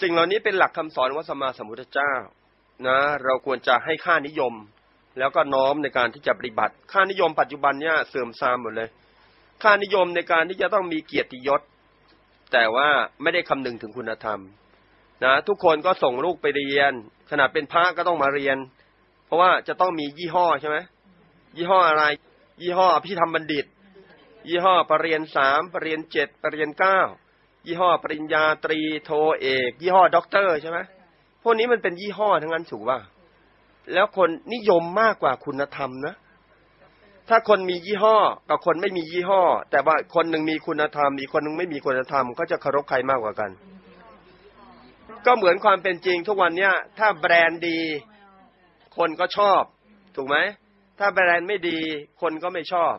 สิ่งเหล่านี้เป็นหลักคำสอนของพระสัมมาสัมพุทธเจ้านะ เราควรจะให้ค่านิยม แล้วก็น้อมในการที่จะปฏิบัติ ค่านิยมปัจจุบันเนี่ยเสื่อมทรามหมดเลย ค่านิยมในการที่จะต้องมีเกียรติยศ แต่ว่าไม่ได้คำนึงถึงคุณธรรมนะทุกคนก็ส่งลูกไปเรียน ขนาดเป็นพระก็ต้องมาเรียน เพราะว่าจะต้องมียี่ห้อใช่ไหมยี่ห้ออะไร ยี่ห้อพี่ทำบัณฑิต ยี่ห้อปรริญญาสามปรริญญาเจ็ดปรริญญาเก้า ยี่ห้อปริญญาตรีโทเอก ยี่ห้อด็อกเตอร์ใช่ไหมพวกนี้มันเป็นยี่ห้อทั้งนั้นถูกป่ะแล้วคนนิยมมากกว่าคุณธรรมนะถ้าคนมียี่ห้อกับคนไม่มียี่ห้อ แต่ว่าคนหนึ่งมีคุณธรรม อีกคนหนึ่งไม่มีคุณธรรม ก็จะเคารพใครมากกว่ากัน ก็เหมือนความเป็นจริงทุกวันเนี้ยถ้าแบรนด์ดี คนก็ชอบ ถูกไหมถ้าแบรนด์ไม่ดี คนก็ไม่ชอบ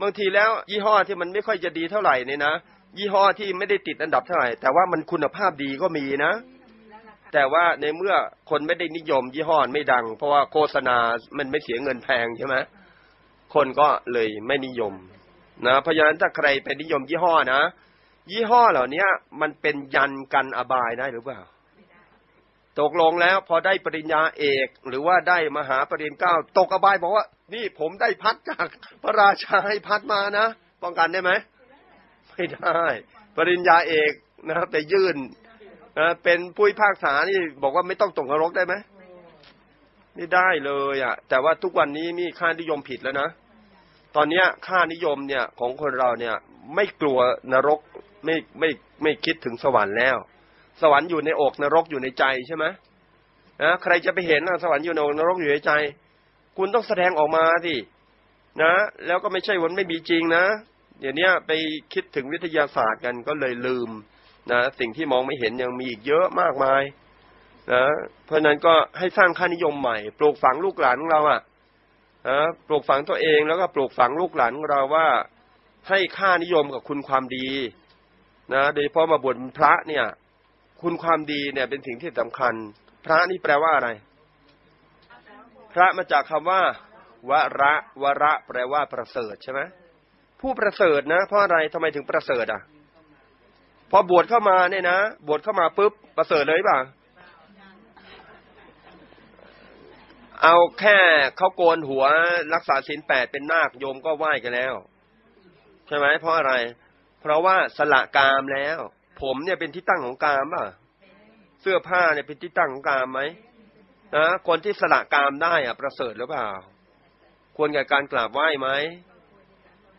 บางทีแล้วยี่ห้อที่มันไม่ค่อยจะดีเท่าไหร่เนี่ยนะ ยี่ห้อที่ไม่ได้ติดอันดับเท่าไหร่ แต่ว่ามันคุณภาพดีก็มีนะ แต่ว่าในเมื่อคนไม่ได้นิยมยี่ห้อไม่ดัง เพราะว่าโฆษณามันไม่เสียเงินแพงใช่ไหมคนก็เลยไม่นิยมนะเพราะฉะนั้นถ้าใครไปนิยมยี่ห้อนะยี่ห้อเหล่านี้มันเป็นยันกันอบายได้หรือเปล่า ตกลงแล้วพอได้ปริญญาเอกหรือว่าได้มหาปริญญาเก้าตกอบายบอกว่า นี่ผมได้พัดจากพระราชาให้พัดมานะป้องกันได้ไหม ไม่ได้ ปริญญาเอกนะครับไปยื่นนะเป็นผู้พิพากษานี่บอกว่าไม่ต้องตกนรกได้ไหมไม่ได้เลยอะ แต่ว่าทุกวันนี้มีค่านิยมผิดแล้วนะตอนเนี้ยค่านิยมเนี่ยของคนเราเนี่ย ไม่กลัวนรกไม่ไม่ไม่คิดถึงสวรรค์แล้ว สวรรค์อยู่ในอกนรกอยู่ในใจใช่ไหมนะใครจะไปเห็นสวรรค์อยู่ในอกนรกอยู่ในใจ คุณต้องแสดงออกมาสินะ แล้วก็ไม่ใช่วันไม่มีจริงนะ เดี๋ยวนี้ไปคิดถึงวิทยาศาสตร์กันก็เลยลืมนะสิ่งที่มองไม่เห็นยังมีอีกเยอะมากมายนะเพราะนั้นก็ให้สร้างค่านิยมใหม่ ปลูกฝังลูกหลานของเราอะนะปลูกฝังตัวเองแล้วก็ปลูกฝังลูกหลานของเราว่าให้ค่านิยมกับคุณความดี นะโดยเฉพาะมาบวชพระเนี่ย คุณความดีเนี่ยเป็นสิ่งที่สำคัญ พระนี่แปลว่าอะไร พระมาจากคำว่า วระวระแปลว่าประเสริฐใช่ไหม ผู้ประเสริฐนะเพราะอะไรทำไมถึงประเสริฐอะ พอบวชเข้ามาเนี่ยนะบวชเข้ามาปุ๊บประเสริฐเลยป่ะเอาแค่เขาโกนหัวรักษาศีลแปดเป็นนาคโยมก็ไหว้กันแล้ว ใช่ไหมเพราะอะไร เพราะว่าสละกามแล้ว ผมเนี่ยเป็นที่ตั้งของกามป่ะ เสื้อผ้าเนี่ยเป็นที่ตั้งของกามไหมนะคนที่สละกามได้อะประเสริฐหรือเปล่า ควรแก่การกราบไหว้ไหม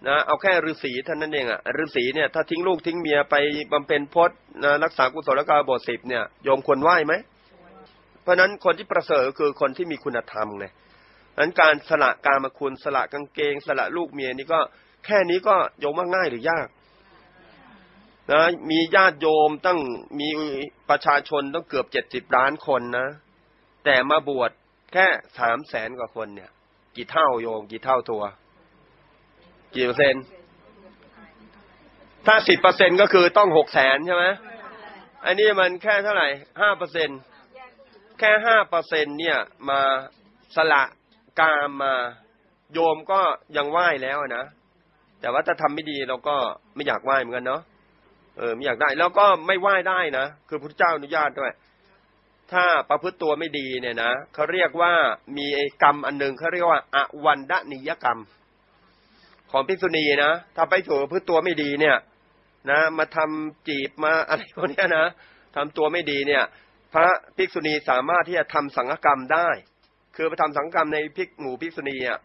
นะเอาแค่ฤาษีท่านนั้นเองอะฤาษีเนี่ยถ้าทิ้งลูกทิ้งเมียไปบำเพ็ญพจน์นะรักษากุศลกรรมบทสิบเนี่ยโยมควรไหว้ไหม เพราะนั้นคนที่ประเสริฐคือคนที่มีคุณธรรมไงนั้นการสละการมาคุณสละกางเกง สละลูกเมียนี่ก็แค่นี้ก็โยมว่าง่ายหรือยากนะมีญาติโยมตั้งมีประชาชนต้องเกือบเจ็ดสิบล้านคนนะ แต่มาบวชแค่สามแสนกว่าคนเนี่ย กี่เท่าโยมกี่เท่าตัว กี่เปอร์เซ็นต์ถ้าสิบเปอร์เซ็นก็คือต้องหกแสนใช่ไหมอันนี้มันแค่เท่าไหร่ห้าเปอร์เซ็นแค่ห้าเปอร์เซ็นเนี่ยมาสละกามมาโยมก็ยังไหว้แล้วนะ แต่ว่าถ้าทำไม่ดีเราก็ไม่อยากไหว้เหมือนกันเนาะเออไม่อยากได้แล้วก็ไม่ไหว้ได้นะ คือพระเจ้าอนุญาตด้วย ถ้าประพฤติตัวไม่ดีเนี่ยนะเขาเรียกว่ามีกรรมอันหนึ่งเขาเรียกว่าอวันดนิยกรรม ของภิกษุณีนะถ้าไปถูกพืชตัวไม่ดีเนี่ย นะ มาทำจีบมาอะไรพวกนี้นะทำตัวไม่ดีเนี่ย พระภิกษุณีสามารถที่จะทำสังฆกรรมได้ คือไปทำสังฆกรรมในภิกหมู่ภิกษุณีอะ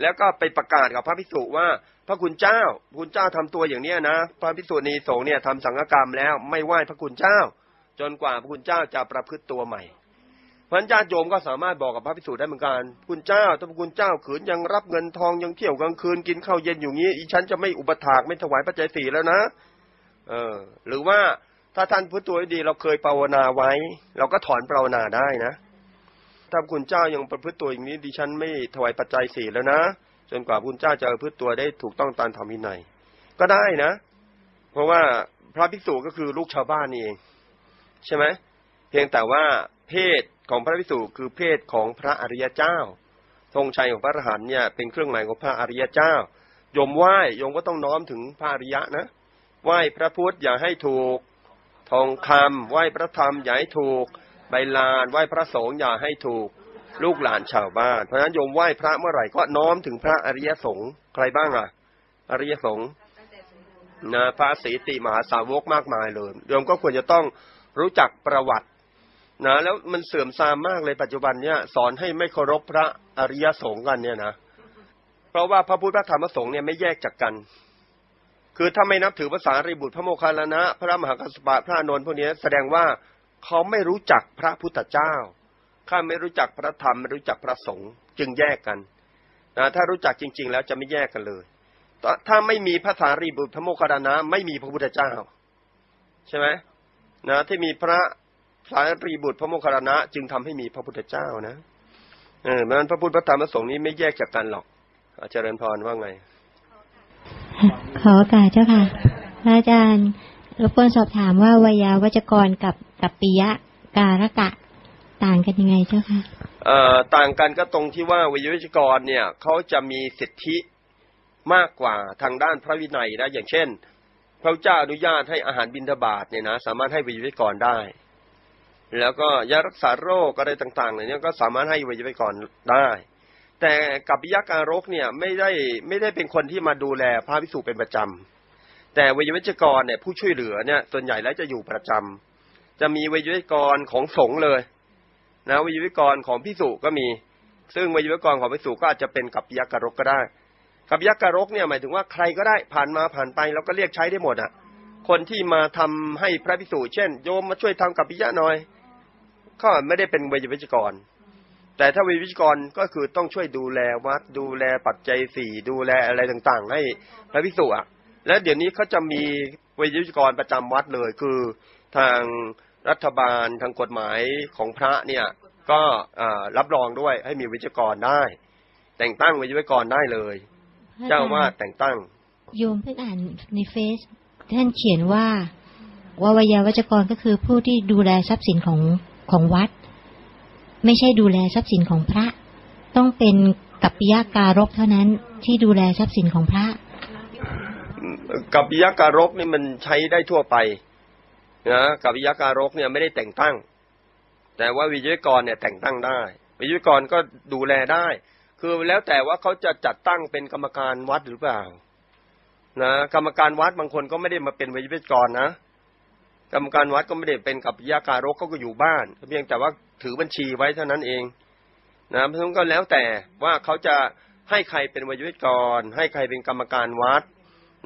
แล้วก็ไปประกาศกับพระภิกษุว่า พระคุณเจ้าคุณเจ้าทำตัวอย่างเนี้ยนะพระภิกษุณีสงฆ์เนี่ยทำสังฆกรรมแล้วไม่ไหว้พระคุณเจ้า จนกว่าพระคุณเจ้าจะประพฤติตัวใหม่ พระญาติโยมก็สามารถบอกกับพระภิกษุได้เหมือนกันคุณเจ้าถ้าคุณเจ้าขืนยังรับเงินทองยังเที่ยวกลางคืนกินข้าวเย็นอยู่งี้อีฉันจะไม่อุปถากไม่ถวายปัจจัยสี่แล้วนะ เออ หรือว่าถ้าท่านพุทธตัวดี เราเคยภาวนาไว้ เราก็ถอนภาวนาได้นะถ้าคุณเจ้ายังประพฤติตัวอย่างนี้ดิฉันไม่ถวายปัจจัยสี่แล้วนะจนกว่าคุณเจ้าจะประพฤติตัวได้ถูกต้องตามธรรมวินัยก็ได้นะ เพราะว่าพระภิกษุก็คือลูกชาวบ้านนี่เอง ใช่ไหมเพียงแต่ว่า เพศของพระวิสุคือเพศของพระอริยเจ้าธงชัยของพระอรหันต์เนี่ยเป็นเครื่องหมายของพระอริยเจ้ายมไหว้ยมก็ต้องน้อมถึงพระอริยะนะไหว้พระพุทธอย่าให้ถูก ทองคำไหว้พระธรรมอย่าให้ถูก ใบลานไหว้พระสงฆ์อย่าให้ถูก ลูกหลานชาวบ้าน เพราะฉะนั้นโยมไหว้พระเมื่อไหร่ก็น้อมถึงพระอริยสงฆ์ใครบ้างอะ อริยสงฆ์นะพระสีติมหาสาวกมากมายเลยโยมก็ควรจะต้องรู้จักประวัติ นะแล้วมันเสื่อมทรามมากเลยปัจจุบันเนี่ยสอนให้ไม่เคารพพระอริยสงฆ์กันเนี่ยนะเพราะว่าพระพุทธพระธรรมพระสงฆ์เนี่ยไม่แยกจากกัน คือถ้าไม่นับถือภาษารีบุตรพระโมคคัลลานะ พระมหากัสปะพระนนท์พวกนี้แสดงว่าเขาไม่รู้จักพระพุทธเจ้าข้าไม่รู้จักพระธรรมไม่รู้จักพระสงฆ์จึงแยกกันนะถ้ารู้จักจริง ๆ แล้วจะไม่แยกกันเลย ถ้าไม่มีภาษารีบุตรพระโมคคัลลานะ ไม่มีพระพุทธเจ้า ใช่ไหมนะที่มีพระ สารีบุตรพระโมคคัลลานะจึงทำให้มีพระพุทธเจ้านะ เออมันพระพุทธพระธรรมพระสงฆ์นี้ไม่แยกจากกันหรอกอาจารย์พรว่าไง ขอโอกาสเจ้าค่ะพระอาจารย์รบกวนสอบถามว่าวยาวัจกรกับกับปิยะการกะต่างกันยังไงเจ้าค่ะเอ่อต่างกันก็ตรงที่ว่าวิยวิจกรเนี่ยเขาจะมีสิทธิมากกว่าทางด้านพระวินัยนะอย่างเช่น พระเจ้าอนุญาตให้อาหารบิณฑบาตเนี่ยนะสามารถให้วิยวิจกรได้ แล้วก็ยารักษาโรคอะไรต่างๆเหล่านี้ก็สามารถให้วิยวิจกรได้ แต่กับปิยการรกเนี่ยไม่ได้ไม่ได้เป็นคนที่มาดูแลพระภิกษุเป็นประจำแต่วิยวิจกรเนี่ยผู้ช่วยเหลือเนี่ยส่วนใหญ่แล้วจะอยู่ประจำจะมีวิยวิกรของสงฆ์เลย นะวิยวิกรของพิสุก็มี ซึ่งวิยวิกรของพิสุก็อาจจะเป็นกับยักษ์กรกก็ได้ กับยักษ์กรกเนี่ยหมายถึงว่าใครก็ได้ผ่านมาผ่านไปเราก็เรียกใช้ได้หมดอะคนที่มาทำให้พระพิสุเช่น โยมมาช่วยทำกับปิยะหน่อย ก็ไม่ได้เป็นวิยวิจกร แต่ถ้าวิยวิจกรก็คือต้องช่วยดูแลวัดดูแลปัจจัยสี่ดูแลอะไรต่างๆ ให้พระพิสุอะและเดี๋ยวนี้เขาจะมีวิยวิจกรประจำวัดเลย คือทางรัฐบาลทางกฎหมายของพระเนี่ย ก็รับรองด้วยให้มีวิจกรได้ แต่งตั้งวิจกรได้เลย เจ้าว่าแต่งตั้ง โยมเพิ่งอ่านในเฟซท่านเขียนว่าว่าวิยาวัจกรก็คือผู้ที่ดูแลทรัพย์สินของ ของวัด ไม่ใช่ดูแลทรัพย์สินของพระ ต้องเป็นกัปปิยาการกเท่านั้นที่ดูแลทรัพย์สินของพระ กัปปิยาการกนี่มันใช้ได้ทั่วไปนะกับวิยาการกเนี่ยไม่ได้แต่งตั้ง แต่ว่าวิทยกรเนี่ยแต่งตั้งได้ วิทยกรก็ดูแลได้ คือแล้วแต่ว่าเขาจะจัดตั้งเป็นกรรมการวัดหรือเปล่านะกรรมการวัดบางคนก็ไม่ได้มาเป็นวิทยกรนะ กรรมการวัดก็ไม่ได้เป็นกับวิยาการกเขาก็อยู่บ้านเพียงแต่ว่าถือบัญชีไว้เท่านั้นเองนะเพราะฉะนั้นก็แล้วแต่ว่าเขาจะให้ใครเป็นวิทยกร ให้ใครเป็นกรรมการวัด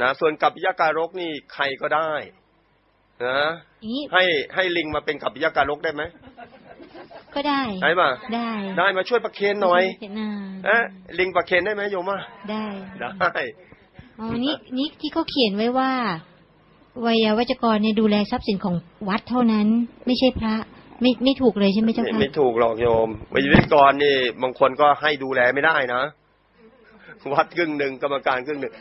นะส่วนกับวิยาการกนี่ใครก็ได้นะให้ให้ลิงมาเป็นกับปิยาการลกได้ไหมก็ได้ได้ป่ะได้ ได้มาช่วยประเคนหน่อยเอะลิงประเคนได้ไหมโยมอะได้ได้อ๋อนี่นี่ที่เขาเขียนไว้ว่า วัยวัจกรเนี่ยดูแลทรัพย์สินของวัดเท่านั้น ไม่ใช่พระ ไม่ไม่ถูกเลยใช่ไหมเจ้าค่ะไม่ถูกหรอกโยมวิทยกรนี่บางคนก็ให้ดูแลไม่ได้นะ วัดครึ่งหนึ่งกรรมการครึ่งหนึ่ง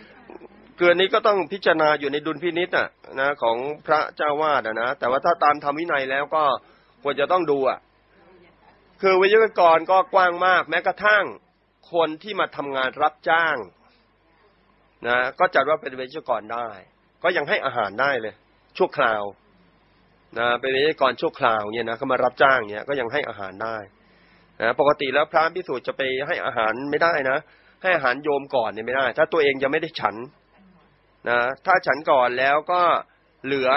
คืออันนี้ก็ต้องพิจารณาอยู่ในดุลพินิษอะนะ ของพระเจ้าวาดนะแต่ว่าถ้าตามธรรมวินัยแล้วก็ควรจะต้องดูอะ คือวิทยากรก็กว้างมาก แม้กระทั่งคนที่มาทำงานรับจ้าง นะ ก็จัดว่าเป็นวิทยากรได้ ก็ยังให้อาหารได้เลย ชั่วคราวนะเป็นวิทยากรชั่วคราวเนี่ยนะเขามารับจ้างเนี่ยก็ยังให้อาหารได้นะปกติแล้วพระพิสูจน์จะไปให้อาหารไม่ได้นะ ให้อาหารโยมก่อนเนี่ยไม่ได้ ถ้าตัวเองยังไม่ได้ฉันนะถ้าฉันก่อนแล้วก็เหลือ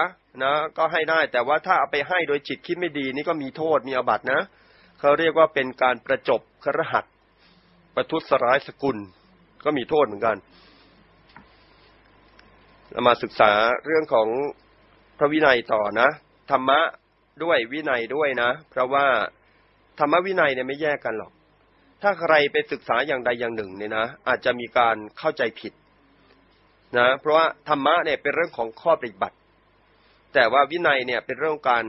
นะก็ให้ได้ แต่ว่าถ้าเอาไปให้โดยจิตคิดไม่ดีนี่ก็มีโทษมีอบัตนะเขาเรียกว่าเป็นการประจบครหัสประทุษร้ายสกุล ก็มีโทษเหมือนกัน เรามาศึกษาเรื่องของพระวินัยต่อนะธรรมะด้วยวินัยด้วยนะ เพราะว่าธรรมวินัยเนี่ยไม่แยกกันหรอก ถ้าใครไปศึกษาอย่างใดอย่างหนึ่งเนี่ยนะอาจจะมีการเข้าใจผิดนะ เพราะว่าธรรมะเนี่ยเป็นเรื่องของข้อปฏิบัติ แต่ว่าวินัยเนี่ยเป็นเรื่องการ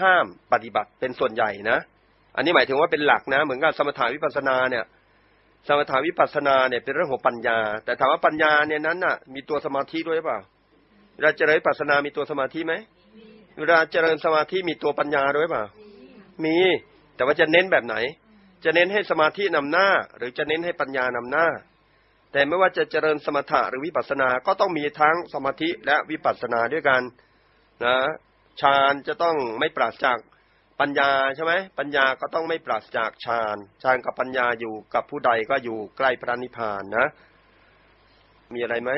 ห้ามปฏิบัติเป็นส่วนใหญ่นะ อันนี้หมายถึงว่าเป็นหลักนะ เหมือนกับสมถาวิปัสนาเนี่ย สมถาวิปัสนาเนี่ยเป็นเรื่องของปัญญา แต่ถามว่าปัญญาเนี่ยนั้นน่ะ มีตัวสมาธิด้วยหรือเปล่าเวลาเจริญปัสนามีตัวสมาธิไหมเวลาเจริญสมาธิมีตัวปัญญาด้วยเปล่ามีแต่ว่าจะเน้นแบบไหน จะเน้นให้สมาธินำหน้า หรือจะเน้นให้ปัญญานำหน้า แต่ไม่ว่าจะเจริญสมถะหรือวิปัสสนาก็ต้องมีทั้งสมาธิและวิปัสสนาด้วยกันนะฌานจะต้องไม่ปราศจาก ปัญญาใช่ไหมปัญญาก็ต้องไม่ปราศจากฌานฌานกับปัญญาอยู่กับผู้ใดก็อยู่ใกล้พระนิพพานนะ มีอะไรไหม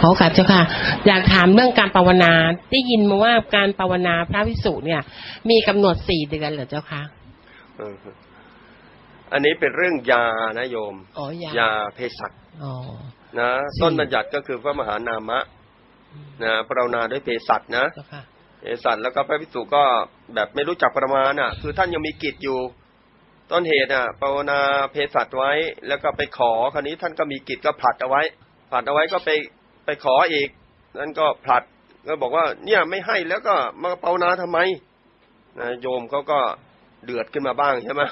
ขอโอกาสเจ้าค่ะ อยากถามเรื่องการภาวนาได้ยินมาว่าการภาวนาพระวิสุเนี่ย มีกำหนดสี่เดือนเหรอเจ้าค่ะเอออันนี้เป็นเรื่องยานะโยมอ๋อยายาเภสัชอ๋อนะสี่ต้นบัญญัติก็คือพระมหานามะนะปรารถนาด้วยเภสัชนะ เจ้าค่ะเภสัชแล้วก็พระภิกษุก็แบบไม่รู้จักประมาณอะ คือท่านยังมีกิจอยู่ ต้นเหตุอะภาวนาเภสัชไว้ แล้วก็ไปขอคราวนี้ท่านก็มีกิจก็ผลัดเอาไว้ผลัดเอาไว้ก็ไปไปขออีกนั่นก็ผลัดก็บอกว่า เนี่ยไม่ให้แล้วก็มาภาวนาทำไมนะโยมเขาก็เดือดขึ้นมาบ้างใช่ไหม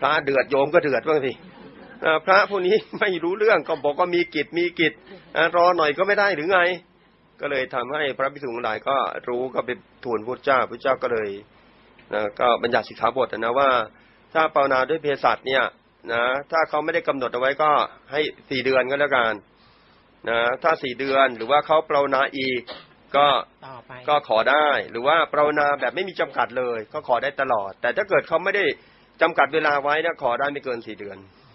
พระเดือดโยมก็เดือดบ้างสิอ่าพระผู้นี้ไม่รู้เรื่องก็บอกว่ามีกิจมีกิจอ่ารอหน่อยก็ไม่ได้หรือไง ก็เลยทำให้พระภิกษุทั้งหลายก็รู้ก็ไปทูลพระเจ้าพระเจ้าก็เลยนะก็บัญญัติสิกขาบทนะว่า ถ้าภาวนาด้วยเภสัชเนี่ยนะถ้าเขาไม่ได้กำหนดเอาไว้ก็ให้สี่เดือนก็แล้วกันนะถ้าสี่เดือนหรือว่าเขาภาวนาอีกก็ต่อไปก็ขอได้ หรือว่าภาวนาแบบไม่มีจำกัดเลย ก็ขอได้ตลอด แต่ถ้าเกิดเขาไม่ได้จำกัดเวลาไว้นะขอได้ไม่เกินสี่เดือนอืม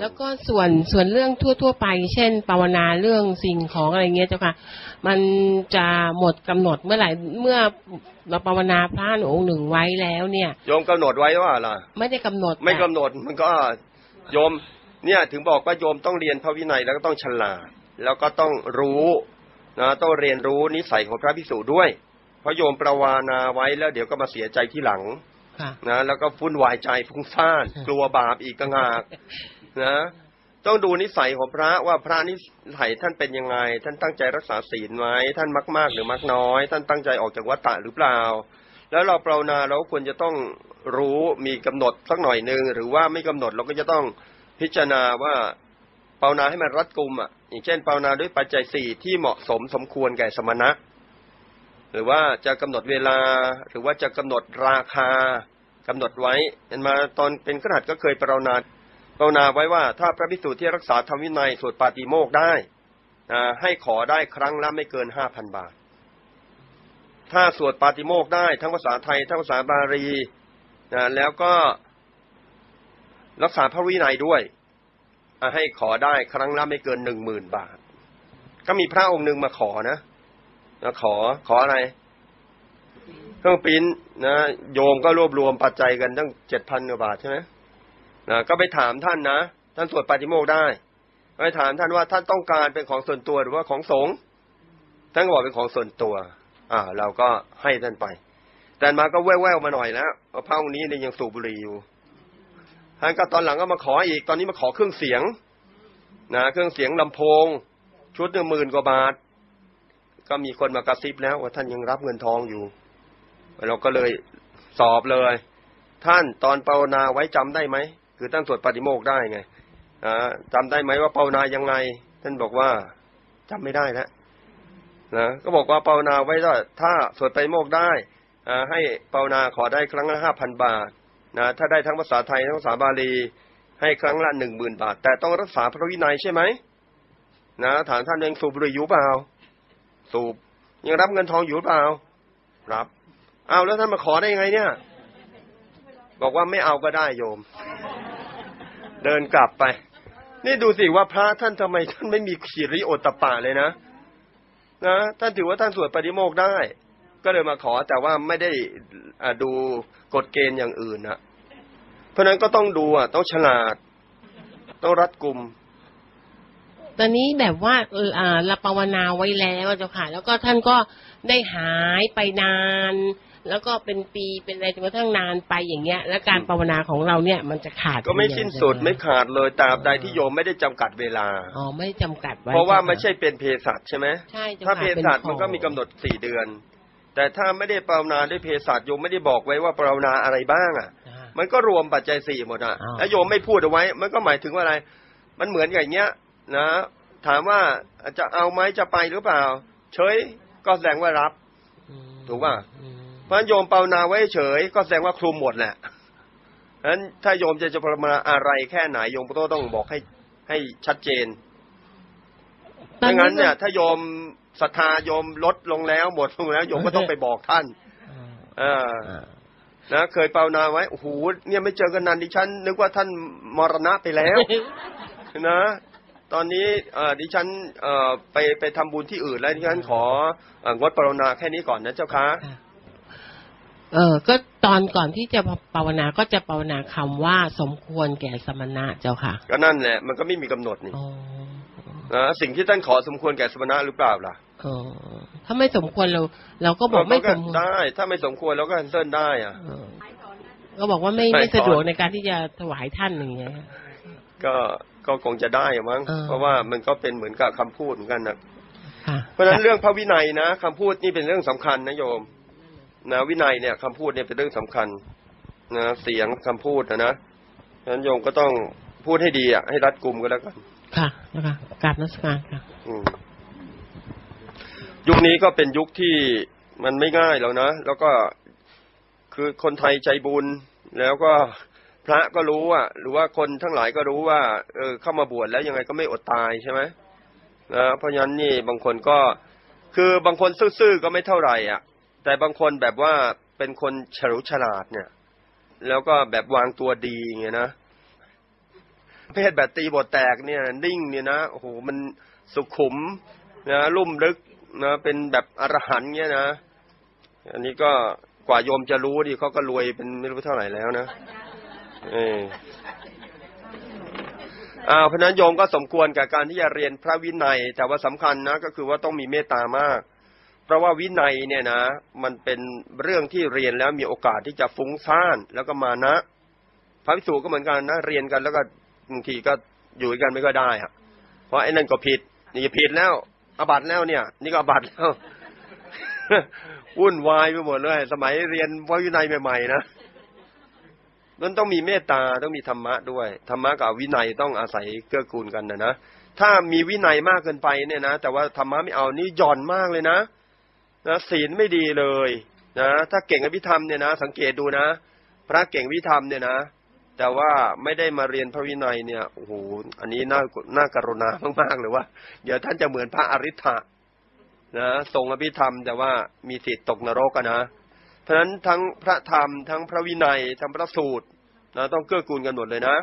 แล้วก็ส่วนส่วนเรื่องทั่ว ๆ ไป เช่นภาวนาเรื่องสิ่งของอะไรเงี้ยเจ้าค่ะ มันจะหมดกำหนดเมื่อไหร่เมื่อเราภาวนาพระองค์หนึ่งไว้แล้วเนี่ยโยมกำหนดไว้ว่าล่ะไม่ได้กำหนด ไม่แต่กำหนดมันก็โยมเนี่ยถึงบอกว่าโยมต้องเรียนพระวินัยแล้วก็ต้องฉลาดแล้วก็ต้องรู้นะต้องเรียนรู้นิสัยของพระภิกษุด้วยเพราะโยมประวานาไว้แล้วเดี๋ยวก็มาเสียใจที่หลังค่ะ นะแล้วก็ฟุ้นวายใจฟุ้งซ่านอืมกลัวบาปอีกต่างหากนะต้องดูนิสัยของพระว่าพระนิสัยท่านเป็นยังไง ท่านตั้งใจรักษาศีลไหมท่านมักมากหรือมักน้อย ท่านตั้งใจออกจากวัฏฏะหรือเปล่า แล้วเราปรารถนาเราควรจะต้องรู้มีกำหนดสักหน่อยหนึ่งหรือว่าไม่กำหนดเราก็จะต้องพิจารณาว่าภาวนาให้มันรัดกุมอะอย่างเช่นภาวนาด้วยปัจจัยสี่ที่เหมาะสมสมควรแก่สมณะ หรือว่าจะกำหนดเวลา หรือว่าจะกำหนดราคากำหนดไว้เห็นมาตอนเป็นขนาดก็เคยปรานาปรานาไว้ว่าถ้าพระภิกษุที่รักษาธรรมวินัยสวดปาติโมกได้อ่าให้ขอได้ครั้งละไม่เกินห้าพันบาท ถ้าสวดปาติโมกได้ทั้งภาษาไทย ทั้งภาษาบาลีนะแล้วก็รักษาพระวินัยด้วยอะให้ขอได้ครั้งละไม่เกินหนึ่งหมื่นบาท ก็มีพระองค์หนึ่งมาขอนะ มาขอขออะไร เครื่องปิ้นนะโยมก็รวบรวมปัจจัยกันตั้งเจ็ดพันกว่าบาทใช่ไหมนะก็ไปถามท่านนะ ท่านสวดปาติโมกได้ไปถามท่านว่าท่านต้องการเป็นของส่วนตัวหรือว่าของสงฆ์ท่านก็บอกเป็นของส่วนตัว อ่า เราก็ให้ท่านไป แต่มาก็แว่วๆมาหน่อยแล้วว่าพระองค์นี้เนี่ยยังสูบบุหรี่อยู่ท่านก็ตอนหลังก็มาขออีกตอนนี้มาขอเครื่องเสียงนะเครื่องเสียงลำโพง ชุดหนึ่งหมื่นกว่าบาท ก็มีคนมากระซิบแล้วว่าท่านยังรับเงินทองอยู่ เราก็เลยสอบเลย ท่านตอนภาวนาไว้จำได้ไหมคือท่านสวดปฏิโมกได้ไงอ่าจำได้ไหมว่าภาวนายังไง ท่านบอกว่าจำไม่ได้แล้วนะก็บอกว่าภาวนาไว้ว่าถ้าสวดไปโมกได้ให้ภาวนาขอได้ครั้งละห้าพันบาทนะถ้าได้ทั้งภาษาไทยทั้งภาษาบาลีให้ครั้งละหนึ่งหมื่นบาท แต่ต้องรักษาพระวินัยใช่ไหมนะถามท่านยังสูบบุหรี่อยู่เปล่า สูบยังรับเงินทองอยู่เปล่า รับ เอาแล้วท่านมาขอได้ยังไงเนี่ย บอกว่าไม่เอาก็ได้โยม เดินกลับไป นี่ดูสิว่าพระท่านทำไมท่านไม่มีขีริโอตตปปะเลยนะนะท่านถือว่าท่านสวดปฏิโมกข์ได้ ก็เลยมาขอแต่ว่าไม่ได้อ่าดูกฎเกณฑ์อย่างอื่นนะเพราะฉะนั้นก็ต้องดูอะต้องฉลาด ต้องรัดกุม ตอนนี้แบบว่าเอออ่าเราภาวนาไว้แล้วเจ้าค่ะ แล้วก็ท่านก็ได้หายไปนาน แล้วก็เป็นปีเป็นอะไรจนกระทั่งนานไปอย่างเงี้ย แล้วการภาวนาของเราเนี่ยมันจะขาดก็ไม่ปหรือยังสิ้นสุดเจ้าค่ะไม่ขาดเลยตราบใดที่โยมไม่ได้จำกัดเวลาอ๋อไม่จำกัดไว้เพราะว่าจ้ค่ไม่ใช่เป็นเภสัชใช่ไหมใช่จ้ถ้าค่ะเภสัชป็มันก็มีกำหนขอดสี่เดือน แต่ถ้าไม่ได้ภาวนาด้วยเภสัชโยมไม่ได้บอกไว้ว่าภาวนาอะไรบ้างอะจ้ะมันก็รวมปัจจัยสี่หมดอะอ้าวแล้วโยมไม่พูดเอาไว้ มันก็หมายถึงว่าอะไร มันเหมือนอย่างเงี้ย นะ ถามว่าจะเอาไหมจะไปหรือเปล่า เฉยก็แสดงว่ารับอืมถูกป่ะอืมเพราะฉะนั้นโยมภาวนาไว้เฉย ก็แสดงว่าคลุมหมดแหละฉะนั้นถ้าโยมจะจะภาวนาอะไรแค่ไหนโยมก็ต้องบอกให้ให้ชัดเจนตอนไม่งั้นเนี่ยก็ถ้าโยมศรัทธาโยมลดลงแล้วหมดลงแล้วโยมก็ต้องไปบอกท่านเอออ่านะเคยภาวนาไว้โอ้โหเนี่ยไม่เจอกันนานดิฉันนึกว่าท่านมรณะไปแล้วนะ ตอนนี้เอ่อดิฉันเอ่อไปไปทำบุญที่อื่นแล้วดิฉันขอเอ่องดปรนนาแค่นี้ก่อนนะเจ้าค่ะค่ะเออก็ตอนก่อนที่จะภาวนาก็จะภาวนาคำว่าสมควรแก่สมณะเจ้าค่ะ ก็นั่นแหละ มันก็ไม่มีกำหนดนี่อ๋อนะสิ่งที่ท่านขอสมควรแก่สมณะหรือเปล่าล่ะเออถ้าไม่สมควรเรา เราก็บอกไม่สมควรได้ ถ้าไม่สมควรเราก็แคนเซิลได้อะเออก็บอกว่าไม่ไม่ไม่ถอนสะดวกในการที่จะถวายท่านอย่างเงี้ยก็ ก็คงจะได้อะมั้งเออเพราะว่ามันก็เป็นเหมือนกับคำพูดเหมือนกันนะค่ะเพราะฉะนั้นเรื่องพระวินัยนะคำพูดนี่เป็นเรื่องสำคัญนะโยมนะวินัยเนี่ยคำพูดเนี่ยเป็นเรื่องสำคัญนะเสียงคำพูดนะนะเพราะฉะนั้นโยมก็ต้องพูดให้ดีอะให้รัดกุมก็แล้วกันค่ะนะคะกราบนักการค่ะอืมยุคนี้ก็เป็นยุคที่มันไม่ง่ายแล้วนะ แล้วก็คือคนไทยใจบุญแล้วก็ พระก็รู้อะหรือว่าคนทั้งหลายก็รู้ว่า เออเข้ามาบวชแล้วยังไงก็ไม่อดตายใช่ไหมนะเพราะฉะนั้นนี่บางคนก็คือบางคนซื่อๆก็ไม่เท่าไหร่อะ แต่บางคนแบบว่าเป็นคนฉลียวฉลาดเนี่ย แล้วก็แบบวางตัวดีอย่างเงี้ยนะเพศแบบตีบทแตกเนี่ย นิ่งเนี่ยนะโอ้โหมันสุขุมนะลุ่มลึกนะเป็นแบบอรหันต์เนี่ยนะอันนี้ก็กว่าโยมจะรู้ดิเขาก็รวยเป็นไม่รู้เท่าไหร่แล้วนะ เอออ้าวเพราะนั้นโยมก็สมควรกับการที่จะเรียนพระวินัย แต่ว่าสำคัญนะก็คือว่าต้องมีเมตตามาก เพราะว่าวินัยเนี่ยนะ มันเป็นเรื่องที่เรียนแล้วมีโอกาสที่จะฟุ้งซ่านแล้วก็มานะ พระภิกษุก็เหมือนกันนะเรียนกันแล้วก็บางทีก็อยู่กันไม่ก็ได้อะเพราะไอ้นั่นก็ผิดนี่ผิดแล้วอาบัตแล้วเนี่ย นี่ก็อาบัตแล้ววุ่นวายไปหมดเลย สมัยเรียนพระวินัยใหม่ๆนะ มันต้องมีเมตตาต้องมีธรรมะด้วยธรรมะกับวินัยต้องอาศัยเกื้อกูลกันนะนะถ้ามีวินัยมากเกินไปเนี่ยนะ แต่ว่าธรรมะไม่เอานี่หย่อนมากเลยนะนะศีลไม่ดีเลยนะถ้าเก่งอภิธรรมเนี่ยนะ สังเกตดูนะ พระเก่งวิธรรมเนี่ยนะแต่ว่าไม่ได้มาเรียนพระวินัยเนี่ยโอ้โหอันนี้น่าน่ากรุณามากๆเลยว่า เดี๋ยวท่านจะเหมือนพระอริ t ะนะทรงอภิธรรม แต่ว่ามีสิทธิ์ตกนรกนะ เพราะฉะนั้นทั้งพระธรรมทั้งพระวินัยทั้งพระสูตรนะต้องเกื้อกูลกันหมดเลยนะ